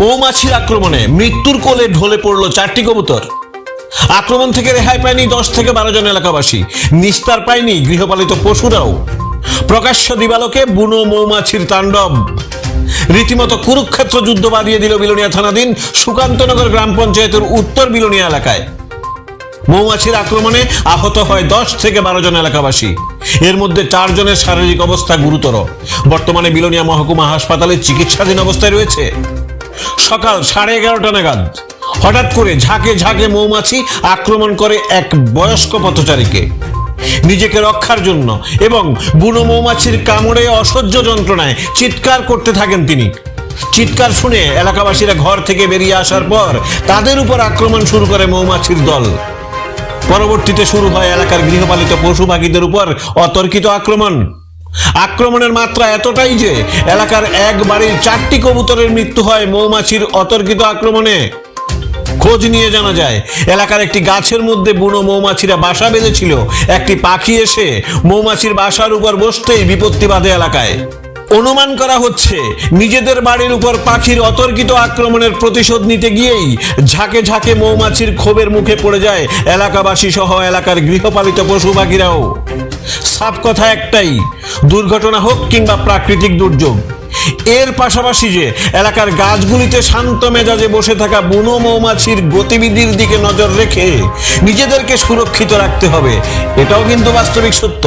মৌমাছির আক্রমণে মৃত্যুর কোলে ঢলে পড়ল চারটি কবুতর। আক্রমণ থেকে রেহাই পায়নি দশ থেকে বারো জন এলাকাবাসী। নিস্তার পায়নি গৃহপালিত পশুরাও। প্রকাশ্য দিবালোকে বুনো মৌমাছির তাণ্ডব। রীতিমতো কুরুক্ষেত্র যুদ্ধ বাঁধিয়ে দিল বিলোনিয়া থানাধীন সুকান্তনগর গ্রাম পঞ্চায়েতের উত্তর বিলোনিয়া এলাকায়। মৌমাছির আক্রমণে আহত হয় দশ থেকে বারো জন এলাকাবাসী। এর মধ্যে চারজনের শারীরিক অবস্থা গুরুতর। বর্তমানে বিলোনিয়া মহকুমা হাসপাতালে চিকিৎসাধীন অবস্থায় রয়েছে। সকাল সাড়ে এগারোটা নাগাদ। হঠাৎ করে ঝাঁকে ঝাঁকে মৌমাছি আক্রমণ করে এক বয়স্ক পথচারীকে। নিজেকে রক্ষার জন্য এবং বুনো মৌমাছির কামড়ে অসহ্য যন্ত্রণায় চিৎকার করতে থাকেন তিনি। চিৎকার শুনে এলাকাবাসীরা ঘর থেকে বেরিয়ে আসার পর তাদের উপর আক্রমণ শুরু করে মৌমাছির দল। পরবর্তীতে শুরু হয় এলাকার গৃহপালিত পশু পাখিদের উপর অতর্কিত আক্রমণ। আক্রমণের মাত্রা এতটাই যে এলাকার এক বাড়ির চারটি কবুতরের মৃত্যু হয় মৌমাছির অতর্কিত আক্রমণে। খোঁজ নিয়ে জানা যায়, এলাকার একটি গাছের মধ্যে বুনো মৌমাছিরা বাসা বেঁধেছিল। একটি পাখি এসে মৌমাছির বাসার উপর বসতেই বিপত্তি বাঁধে এলাকায়। অনুমান করা হচ্ছে, নিজেদের বাড়ির উপর পাখির অতর্কিত আক্রমণের প্রতিশোধ নিতে গিয়েই ঝাঁকে ঝাঁকে মৌমাছির ক্ষোভের মুখে পড়ে যায় এলাকাবাসী সহ এলাকার গৃহপালিত পশু পাখিরাও সাফ কথা একটাই, দুর্ঘটনা হোক কিংবা প্রাকৃতিক দুর্যোগ। এর পাশাপাশি যে এলাকার গাছগুলিতে শান্ত মেজাজে বসে থাকা বুনো মৌমাছির গতিবিধির দিকে নজর রেখে নিজেদেরকে সুরক্ষিত রাখতে হবে, এটাও কিন্তু বাস্তবিক সত্য।